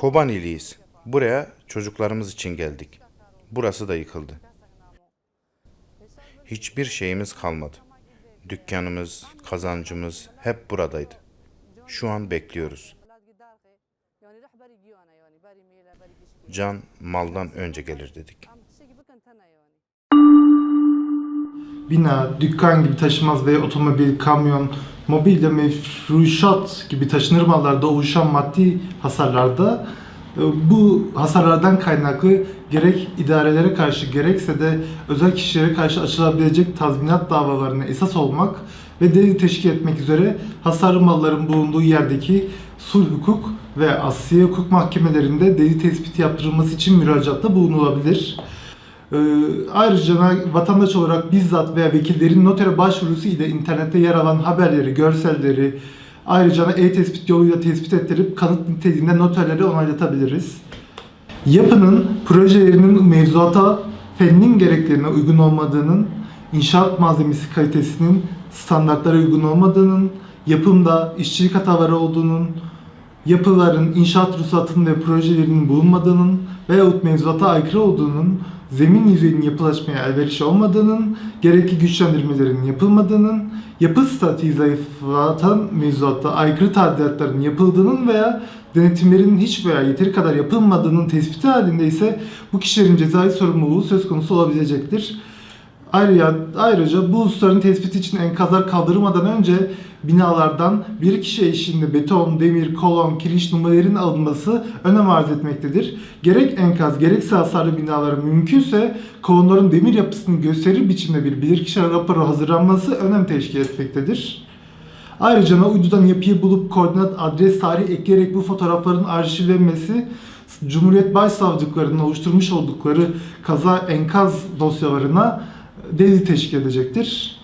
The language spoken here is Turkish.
Kobaniliyiz. Buraya çocuklarımız için geldik. Burası da yıkıldı. Hiçbir şeyimiz kalmadı. Dükkanımız, kazancımız hep buradaydı. Şu an bekliyoruz. Can maldan önce gelir dedik. Bina, dükkan gibi taşımaz ve otomobil, kamyon, mobilya, mefruşat gibi taşınır mallarda oluşan maddi hasarlarda e, bu hasarlardan kaynaklı gerek idarelere karşı gerekse de özel kişilere karşı açılabilecek tazminat davalarına esas olmak ve delil teşkil etmek üzere hasarlı malların bulunduğu yerdeki sulh hukuk ve asliye hukuk mahkemelerinde delil tespiti yaptırılması için müracaatta bulunulabilir. Ee, ayrıca vatandaş olarak bizzat veya vekillerin notere başvurusu ile internette yer alan haberleri, görselleri ayrıca e-tespit yoluyla tespit ettirip kanıt niteliğinde noterlere onaylatabiliriz. Yapının projelerinin mevzuata fennin gereklerine uygun olmadığının, inşaat malzemesi kalitesinin standartlara uygun olmadığının, yapımda işçilik hataları olduğunun, yapıların, inşaat ruhsatının ve projelerinin bulunmadığının veyahut mevzuata aykırı olduğunun, zemin yüzeyinin yapılaşmaya elverişli olmadığının, gerekli güçlendirmelerin yapılmadığının, yapı statiği zayıflatan mevzuatta aykırı tadilatların yapıldığının veya denetimlerin hiç veya yeteri kadar yapılmadığının tespiti halinde ise bu kişilerin cezai sorumluluğu söz konusu olabilecektir. Ayrıca, ayrıca bu hususların tespiti için enkazlar kaldırılmadan önce binalardan bir kişi eşliğinde beton, demir, kolon, kiriş numaralarının alınması önem arz etmektedir. Gerek enkaz gerekse hasarlı binaların mümkünse kolonların demir yapısını gösterir biçimde bir bilirkişi raporu hazırlanması önem teşkil etmektedir. Ayrıca uydudan yapıyı bulup koordinat, adres, tarih ekleyerek bu fotoğrafların arşivlenmesi Cumhuriyet Başsavcılıklarının oluşturmuş oldukları kaza enkaz dosyalarına delil teşkil edecektir.